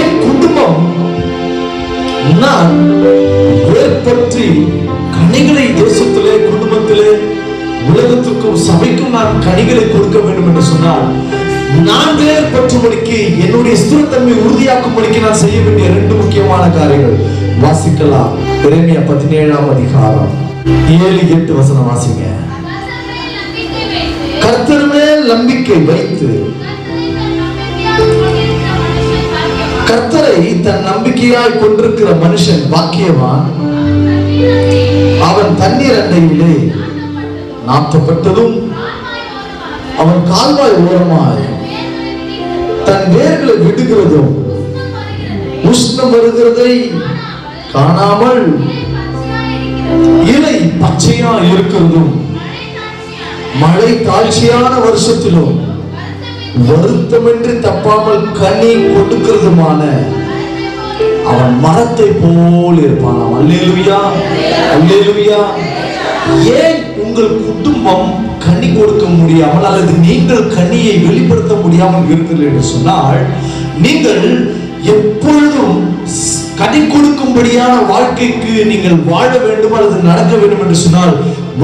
என் குடும்பம் நான் கனிகளை தேசத்திலே குடும்பத்திலே உலகத்துக்கும் சபைக்கும் நான் கனிகளை கொடுக்க வேண்டும் என்று சொன்னால் நான் வேர் பற்றும்படிக்கு என்னுடைய ஸ்திரத்தன்மை உறுதியாக்கும்படிக்கு நான் செய்ய வேண்டிய ரெண்டு முக்கியமான காரியங்கள். வாசிக்கலாம். திறமையா பதினேழாம் அதிகாரம். ஏழு எட்டு வசனம் வாசிங்க. கர்த்தர் மேல் நம்பிக்கை வைத்து கர்த்தரை தன் நம்பிக்கையாய் கொண்டிருக்கிற மனுஷன் பாக்கியவான் அவன் தண்ணீர் அண்டையிலே நாட்டப்பட்டதும் அவன் கால்வாய் ஓரமாய் தன் வேர்களை விடுகிறதும் உஷ்ணம் வருகிறதை காணாமல் இலை பச்சையா இருக்கிறதும் மழை தாழ்ச்சியான வருஷத்திலும் வருத்தமின்றி தப்பாமல் கனி கொடுக்கிறதுமான அவன் மரத்தை போல் இருப்பான். அல்லேலுயா அல்லேலுயா. ஏன் உங்கள் குடும்பம் கனி கொடுக்க முடியாமல் அல்லது நீங்கள் கனியை வெளிப்படுத்த முடியாமல் இருக்கிறீர்கள் என்று சொன்னால் நீங்கள் எப்பொழுதும் ஸ்- கனி கொடுக்கும்படியான வாழ்க்கைக்கு நீங்கள் வாழ வேண்டும் அல்லது நடக்க வேண்டும் என்று சொன்னால்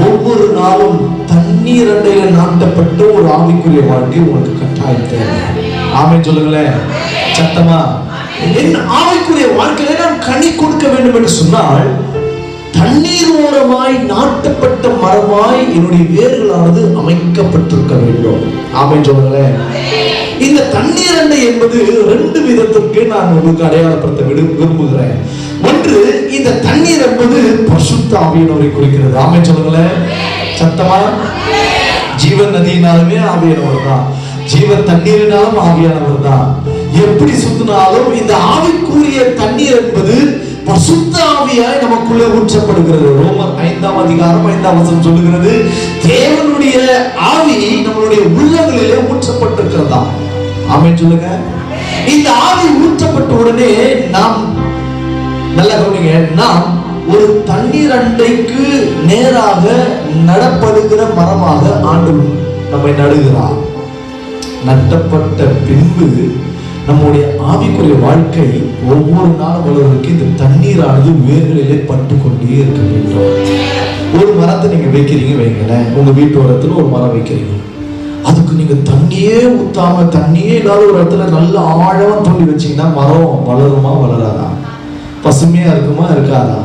ஒவ்வொரு நாளும் தன் தண்ணீர் அண்டையில நாட்டப்பட்ட ஒரு ஆவிக்குரிய வாழ்க்கை உங்களுக்கு கட்டாயம் தேவை ஆமை சொல்லுங்களேன். சத்தமா? என் ஆவிக்குரிய வாழ்க்கையில நான் கனி கொடுக்க வேண்டும் என்று சொன்னால் தண்ணீர் ஓரமாய் நாட்டப்பட்ட மரமாய் என்னுடைய வேர்களானது அமைக்கப்பட்டிருக்க வேண்டும். ஆமை சொல்லுங்களேன். இந்த தண்ணீர் அண்டை என்பது ரெண்டு விதத்திற்கு நான் உங்களுக்கு அடையாளப்படுத்த விரும்புகிறேன். ஒன்று இந்த தண்ணீர் என்பது பசுத்த ஆவியானவரை குறிக்கிறது. ஆமை சொல்லுங்களேன். சத்தமா ஜீவன் நதியினாலுமே ஆவியானவர் தான் ஜீவன் தண்ணீரினாலும் ஆவியானவர் தான் எப்படி சுத்தினாலும் இந்த ஆவிக்குரிய தண்ணீர் என்பது பசுத்த ஆவியாய் நமக்குள்ளே ஊற்றப்படுகிறது. ரோமர் ஐந்தாம் அதிகாரம் ஐந்தாம் வசனம் சொல்லுகிறது தேவனுடைய ஆவி நம்மளுடைய உள்ளங்களிலே ஊற்றப்பட்டிருக்கிறதா? ஆமே சொல்லுங்க. இந்த ஆவி ஊற்றப்பட்ட உடனே நாம் நல்லா கவனிங்க நாம் ஒரு தண்ணீர் அண்டைக்கு நேராக நடப்படுகிற மரமாக ஆண்டு நம்மை நடுகிறார். நட்டப்பட்ட பின்பு நம்முடைய ஆவிக்குரிய வாழ்க்கை ஒவ்வொரு நாளும் வளர்வதற்கு இந்த தண்ணீரானது வேர்களிலே பட்டு கொண்டே இருக்க வேண்டும். ஒரு மரத்தை நீங்க வைக்கிறீங்க வைங்களேன். உங்க வீட்டு ஓரத்துல ஒரு மரம் வைக்கிறீங்க. அதுக்கு நீங்க தண்ணியே ஊத்தாம தண்ணியே இல்லாத ஒரு இடத்துல நல்ல ஆழமா தோண்டி வச்சீங்கன்னா மரம் வளருமா வளராதா? பசுமையா இருக்குமா இருக்காதா?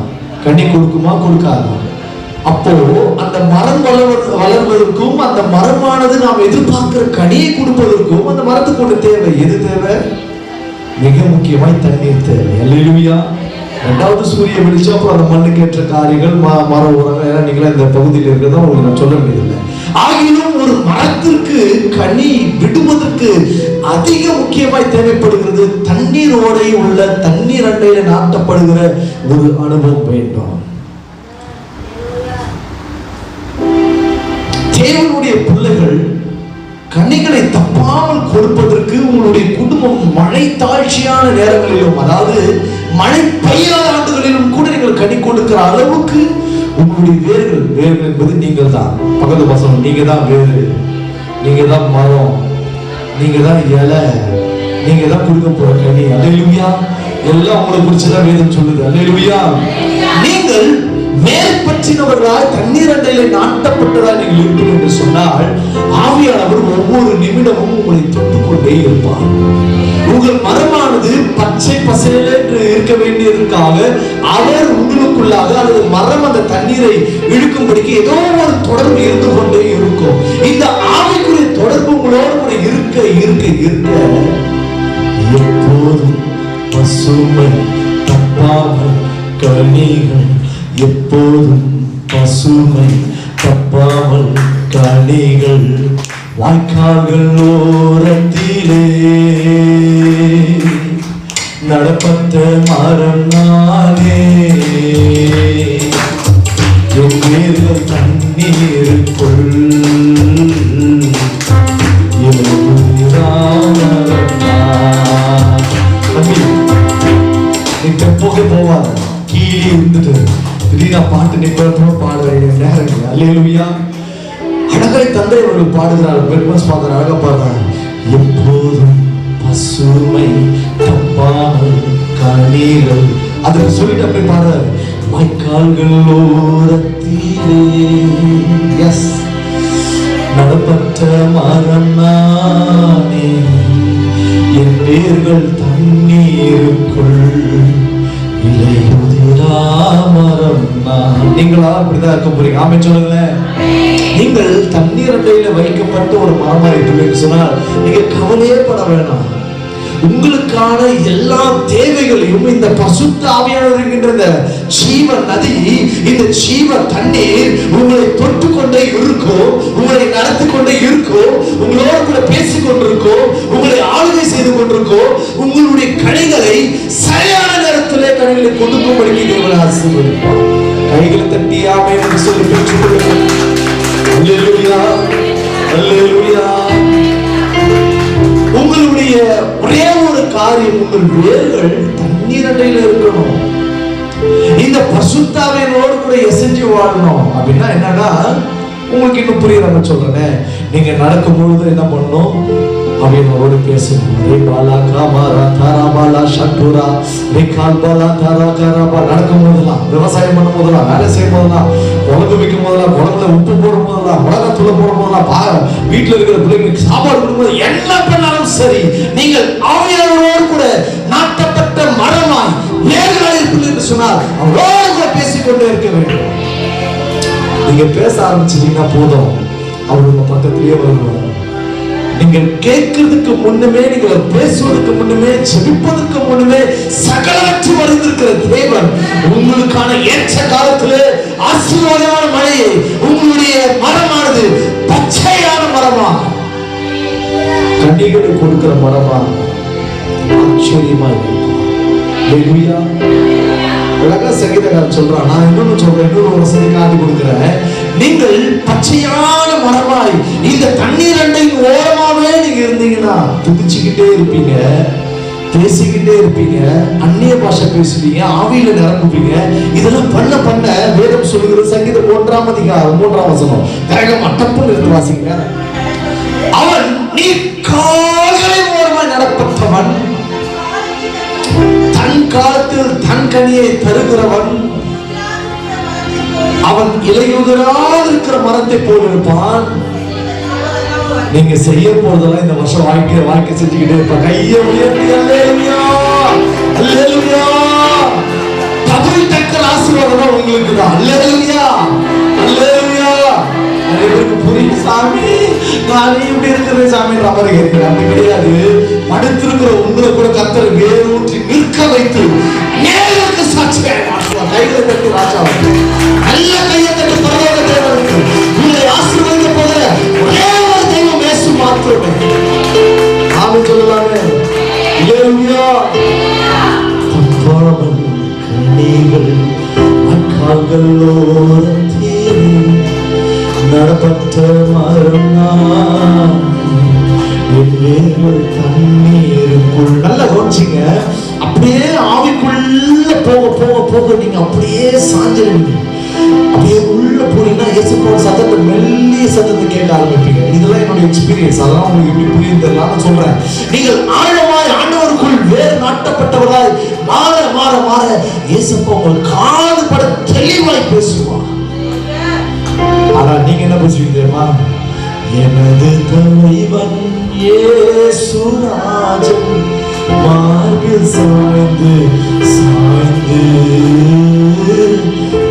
கனி கொடுக்குமா கொடுக்காது. அப்போ அந்த மரம் வளர்வது வளர்வதற்கும் அந்த மரமானது நாம் எதிர்பார்க்கிற கனியை கொடுப்பதற்கும் அந்த மரத்துக்கு ஒன்று தேவை. எது தேவை? மிக முக்கியமாய் தண்ணீர் தேவை. அல்லேலூயா. ரெண்டாவது சூரிய வெளிச்சம் அப்புறம் அந்த மண்ணுக்கு ஏற்ற காரியங்கள் ம மரம் உரங்கள் எல்லாம் நீங்களே இந்த பகுதியில் இருக்கிறதா உங்களுக்கு நான் சொல்ல வேண்டியதில்லை. ஆகிலும் ஒரு மரத்திற்கு கனி விடுவதற்கு அதிக முக்கியமாய் தேவைப்படுகிறது. தண்ணீரோடை உள்ள தண்ணீர் அண்டையில நாட்டப்படுகிற ஒரு அனுபவம் வேண்டும். தேவனுடைய பிள்ளைகள் கனிகளை தப்பாமல் கொடுப்பதற்கு உங்களுடைய குடும்பம் மழை தாழ்ச்சியான நேரங்களிலும் அதாவது மழை பெய்யாத ஆண்டுகளிலும் கூட நீங்கள் கனி கொடுக்கிற அளவுக்கு உங்களுடைய வேர்கள் வேர்கள் என்பது நீங்கள் தான் பக்கத்து பசங்க நீங்க தான் வேறு. நீங்க தான் மரம். நீங்க தான் இலை. நீங்க தான் கொடுக்க போற கனி. அல்லேலூயா எல்லாம் உங்களை குறிச்சுதான் வேதம் சொல்லுது. அல்லேலூயா நீங்கள் மேற்பற்றினவர்களால் தண்ணீர் அண்டையிலே நாட்டப்பட்டதாய் நீங்கள் இருப்பீர்கள் என்று சொன்னால் ஆவியானவர் ஒவ்வொரு நிமிடமும் உங்களை தொட்டுக் கொண்டே இருப்பார். உங்கள் மரமானது பச்சை பசேல் என்று இருக்க வேண்டியதற்காக அவர் உங்களுக்குள்ளாக அல்லது மரம் அந்த தண்ணீரை இழுக்கும்படிக்கு ஏதோ ஒரு தொடர்பு இருந்து கொண்டே இருக்கும். இந்த ஆவிக்குரிய தொடர்பு உங்களோடு கூட இருக்க இருக்க இருக்க. எப்போதும் பசுமை தப்பாமல் கனிகள் எப்போதும் பசுமை தப்பாமல் கனிகள் வாய்க்கால்கள் ஓரத்திலே. நடப்பத்த மரம் நானே என் வேர்கள் தண்ணீருக்குள் நீ டெம்போக்கே கீழே இருந்துட்டு. திடீர்னு பாட்டு நிப்பாட்டமா பாட நேரங்கள். அல்லேலுயா. இல்லை தந்தை அவர்கள் பாடுகிறார். பெருமஸ் பாடுற அழகா பாடுறார் எப்போதும் பசுமை தப்பாமல் கண்ணீர்கள் அதுக்கு சொல்லிட்டு அப்படியே பாடுறாரு. வாய்க்கால்கள் ஓரத்திலே. எஸ் நடப்பட்ட மரம் நானே என் வேர்கள் தண்ணீருக்குள் இலையுதிரா மரம் நீங்களா அப்படிதான் இருக்க போறீங்க. ஆமே சொல்லுங்களேன். நீங்கள் தண்ணீர் அண்டையில வைக்கப்பட்ட ஒரு மரமா இருக்கிறீங்க சொன்னால் நீங்க கவலையே பட வேணாம். உங்களுக்கான எல்லா தேவைகளையும் இந்த பசுத்த ஆவியானவர் இருக்கின்ற ஜீவ நதி இந்த ஜீவ தண்ணீர் உங்களை தொட்டு கொண்டே இருக்கும் உங்களை நடத்தி கொண்டே இருக்கும் உங்களோட கூட பேசிக் கொண்டிருக்கும் உங்களை ஆளுகை செய்து கொண்டிருக்கும் உங்களுடைய கனிகளை சரியான நேரத்திலே கனிகளை கொடுக்கும்படி தேவனை ஆசீர்வதிப்பார். தட்டி ஆமே என்று சொல்லி பெற்றுக் கொள்ளுங்கள் உங்களுடைய ஒரே ஒரு காரியம் உங்கள் வேர்கள் தண்ணீர் அண்டையில இருக்கணும். இந்த பசுத்தாவையோடு கூட எசைஞ்சு வாழணும். அப்படின்னா என்னன்னா உங்களுக்கு இன்னும் புரியுற மாதிரி சொல்றேனே. நீங்க நடக்கும் பொழுது என்ன பண்ணணும்? அவையனோடு பேசணும் ரே பாலா காமாரா தாரா பாலா ஷட்டுரா ரே கால் பாலா தாரா காராபா நடக்கும் போதெல்லாம் விவசாயம் பண்ணும் போதெல்லாம் வேலை செய்யும் போதெல்லாம் குழம்பு வைக்கும் போதெல்லாம் குழம்புல உப்பு போடும் போதெல்லாம் மிளகாத்தூள போடும் போதெல்லாம் பா வீட்டில் இருக்கிற பிள்ளைங்களுக்கு சாப்பாடு கொடுக்கும்போது என்ன பண்ணாலும் சரி. நீங்கள் ஆவியானவரோடு கூட நாட்டப்பட்ட மரமாய் வேறுகளில் இருப்பீர்கள் என்று சொன்னால் அவரோடு கூட பேசிக்கொண்டே இருக்க வேண்டும். நீங்க பேச ஆரம்பிச்சிட்டீங்கன்னா போதும். அவர் உங்க பக்கத்திலேயே வருவார். நீங்கள் கேட்கறதுக்கு முன்னுமே நீங்கள் பேசுவதற்கு முன்னுமே ஜெபிப்பதற்கு முன்னுமே சகலவற்றை வருந்திருக்கிற தேவன் உங்களுக்கான ஏற்ற காலத்திலே ஆசீர்வாதமான மழையை உங்களுடைய மரமானது பச்சையான மரமா? கண்டிகளை கொடுக்கிற மரமா? ஆச்சரியமா இருக்கும் Hallelujah. அழகா சங்கீதக்காரன் சொல்றான் நான் இன்னொன்னு சொல்றேன் இன்னொரு வசதி காட்டி கொடுக்குறேன். நீங்கள் பச்சையான மரமாய் இந்த தண்ணீர் அண்டையின் ஓரமாவே நீங்க இருந்தீங்கன்னா துதிச்சுக்கிட்டே இருப்பீங்க பேசிக்கிட்டே இருப்பீங்க அந்நிய பாஷை பேசுவீங்க ஆவியில நிரம்புவீங்க இதெல்லாம் பண்ண பண்ண வேதம் சொல்லுகிற சங்கீதம் மூன்றாம் அதிகாரம் மூன்றாம் வசனம். வேகம் அட்டப்புன்னு இருந்து வாசிங்க. அவன் நீ கால்களை ஓரமாய் நடப்பட்டவன் காலத்தில் தன் கனியை தருகிறவன் அவன் இலையுதிராது இருக்கிற மரத்தை போல் இருப்பான் நீங்க செய்ய போறதெல்லாம் இந்த வருஷம் வாழ்க்கை வாழ்க்கை செஞ்சுக்கிட்டே இருப்ப கையை உயர்த்தி அல்லேலூயா அல்லேலூயா. டபுள் டக்கர் ஆசீர்வாதம் தான் உங்களுக்கு தான் அல்லேலூயா அல்லேலூயா. நிறைய பேருக்கு புரியும் சாமி நானே இப்படி இருக்கிறேன் சாமி? அவர் கேட்கிறேன் அப்படி கிடையாது. படுத்திருக்கிற உங்களை கூட கத்தர் வேரூற்றி நிற்க வைத்து நேருக்கு சாட்சியாக மாற்றுவார். கைகளை தட்டி ராஜா நல்ல கையை தட்டு பரவாயில்ல தேவனுக்கு உங்களை ஆசீர்வதிக்க போகிற ஒரே ஒரு தெய்வம் மேசு மாத்திரமே. ஆமென் சொல்லலாமே. அல்லேலூயா தப்பாமல் தண்ணீருக்குள் நல்லா கவனிச்சிங்க அப்படியே ஆவிக்குள்ள போக போக போக நீங்க அப்படியே சாஞ்சிருவீங்க அப்படியே உள்ள போனீங்கன்னா இயேசுப்போட சத்தத்தை மெல்லிய சத்தத்தை கேட்க ஆரம்பிப்பீங்க. இதெல்லாம் என்னுடைய எக்ஸ்பீரியன்ஸ் அதெல்லாம் உங்களுக்கு எப்படி புரியுது தெரியல. நான் சொல்றேன். நீங்கள் ஆழமாய் ஆண்டவருக்குள் வேறு நாட்டப்பட்டவராய் மாற மாற மாற இயேசுப்பா உங்கள் காது பட தெளிவாய் பேசுவார். ஆனா நீங்க என்ன பேசுவீங்க தெரியுமா? எனது தலைவன் ஏசுராஜன் மார்பில் சாய்ந்து சாய்ந்து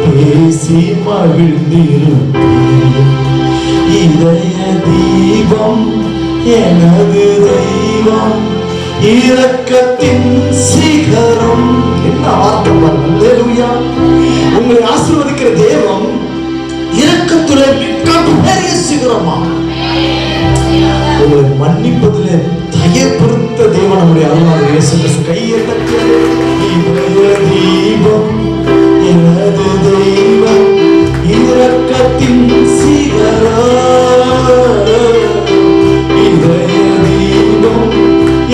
பேசி மகிழ்ந்திருப்பேன். இதய தீபம் எனது தெய்வம் இரக்கத்தின் சிகரம். என்ன வார்த்தை பாருங்க. உங்களை ஆசிர்வதிக்கிற தேவம் இரக்கத்திலே மிக பெரிய சிகரமா உங்களை மன்னிப்பதில் தயப்படுத்த தேவன் நம்முடைய அருளாக இயேசு கையை தட்டி தீபம் எனது தெய்வம் இரக்கத்தின் சிகரம். இதய தீபம்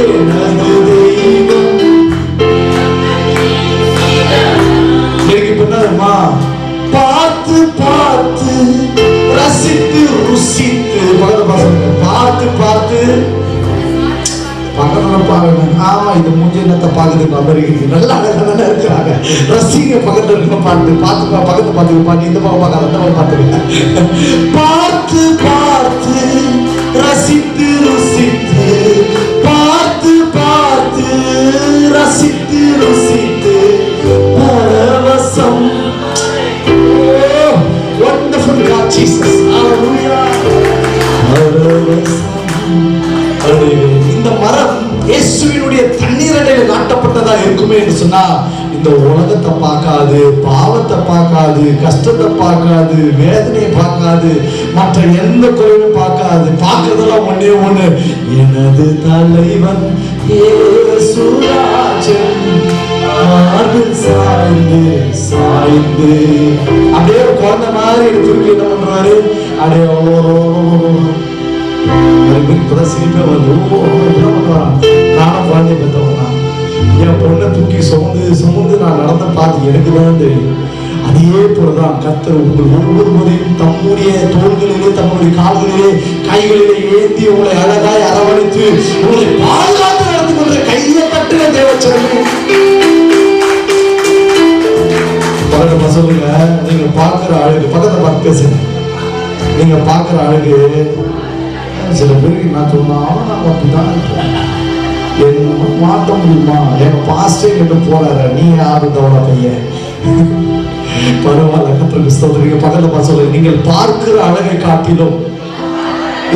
எனது தெய்வம். எனக்கு இப்ப பார்த்து பார்த்து பார்க்கணும் பார்த்து ஆமா இது மூஞ்சி என்னத்த பார்க்கறதுக்கு அமெரிக்க நல்லா அழகா இருக்கிறாங்க ரசிங்க பக்கத்தில் இருக்க பார்த்து பார்த்து பக்கத்து பக்கத்துல பார்த்து பாட்டு இந்த பக்கம் பார்க்க அந்த பக்கம் பார்த்துருக்கேன் பார்த்து பார்த்து. இருக்குமே சொன்னா இந்த உலகத்தை பார்க்காது பாவத்தை பார்க்காது கஷ்டத்தை பார்க்காது வேதனையை பார்க்காது மற்ற எந்த குறையும் பார்க்காது பார்க்கறதெல்லாம் ஒண்ணே ஒண்ணு எனது தலைவன் சாய்ந்து சாய்ந்து. அப்படியே ஒரு குழந்தை மாதிரி எடுத்துருக்கு என்ன பண்றாரு? அப்படியே ஓ, இப்பதான் சிரிப்பே வந்து ஓ, ஓ, இப்படிலாம் நானும் குழந்தை பெற்றவன். தான் என் பொண்ணை தூக்கி சுமந்து சுமந்து நான் நடந்த பார்த்து எனக்கு தான் தெரியும் அதே போலதான் கத்தர் உங்கள் ஒவ்வொருவரையும் தம்முடைய தோள்களிலே தம்முடைய கால்களிலே கைகளிலே ஏந்தி உங்களை அழகாய் அரவணைத்து உங்களை பாதுகாத்து நடந்து கொண்ட கையை தட்டுற தேவச்சரமே பக்கத்துல சொல்லுங்க நீங்க பார்க்கிற அழகு பக்கத்துல பார்த்து பேசுங்க. நீங்க பார்க்கிற அழகு சில பேருக்கு நான் சொன்னா நான் அப்படிதான் என்ன மாத்த முடியுமா? என் பாஸ்டே கிட்ட போறாரு? நீ யாரு தவற பையன்? பரவாயில்ல கத்திர ஸ்தோத்திரிங்க பக்கத்துல பார்த்து சொல்லுங்க. நீங்கள் பார்க்கிற அழகை காட்டிலும்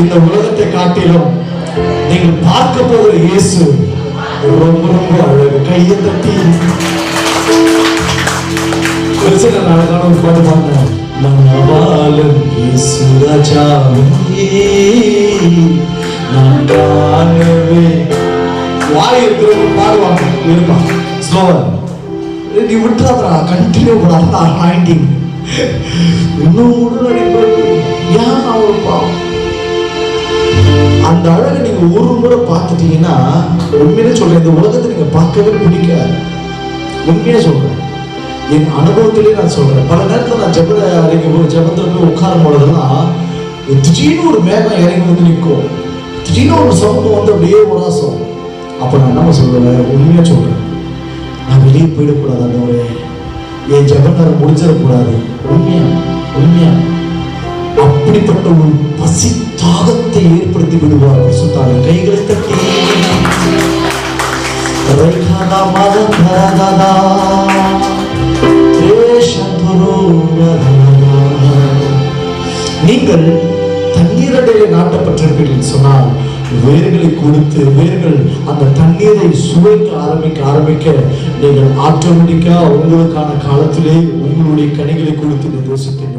இந்த உலகத்தை காட்டிலும் நீங்கள் பார்க்க போகிற இயேசு ரொம்ப ரொம்ப அழகு. கையை தட்டி. பிரச்சனை அழகான ஒரு பாட்டு பாடினேன் மனவாளன் இயேசு ராஜாவே நான் காணவே வாய் இருக்கிறவங்க பாடுவாங்க இருப்பான் ஸ்லோவர் நீ விட்டுறாதடா. கண்டினியூ பண்ணா. ஹைண்டிங் இன்னும் உடனடி ஏன் பாவம் அந்த அழகை நீங்க ஒரு முறை பார்த்துட்டீங்கன்னா உண்மையிலே சொல்றேன் இந்த உலகத்தை நீங்க பார்க்கவே பிடிக்காது. உண்மையா சொல்றேன். என் அனுபவத்திலே நான் சொல்றேன். பல நேரத்துல நான் ஜெப அறைக்கு போய் ஜெபத்துல போய் உட்காரும் பொழுதெல்லாம் திடீர்னு ஒரு மேகம் இறங்கி வந்து நிற்கும். திடீர்னு ஒரு சமூகம் வந்து அப்படியே உராசம். அப்போ நான் என்ன சொல்றேன்? உண்மையாக சொல்கிறேன் நான் வெளியே போயிடக்கூடாது அந்த என் ஜெபம் முடிஞ்சிடக்கூடாது உண்மையா? உண்மையா? அப்படிப்பட்ட ஒரு பசி தாகத்தை ஏற்படுத்தி விடுவார் சுத்தாங்க கைகளை தட்டி. ரைகாதா மத நீங்கள் தண்ணீரடையில் நாட்டப்பட்டிருப்பீர்கள் சொன்னால் வேர்களை கொடுத்து வேர்கள் அந்த தண்ணீரை சுவைக்க ஆரம்பிக்க ஆரம்பிக்க நீங்கள் ஆட்டோமேட்டிக்கா உங்களுக்கான காலத்திலே உங்களுடைய கனிகளை கொடுத்து இந்த தேசத்தை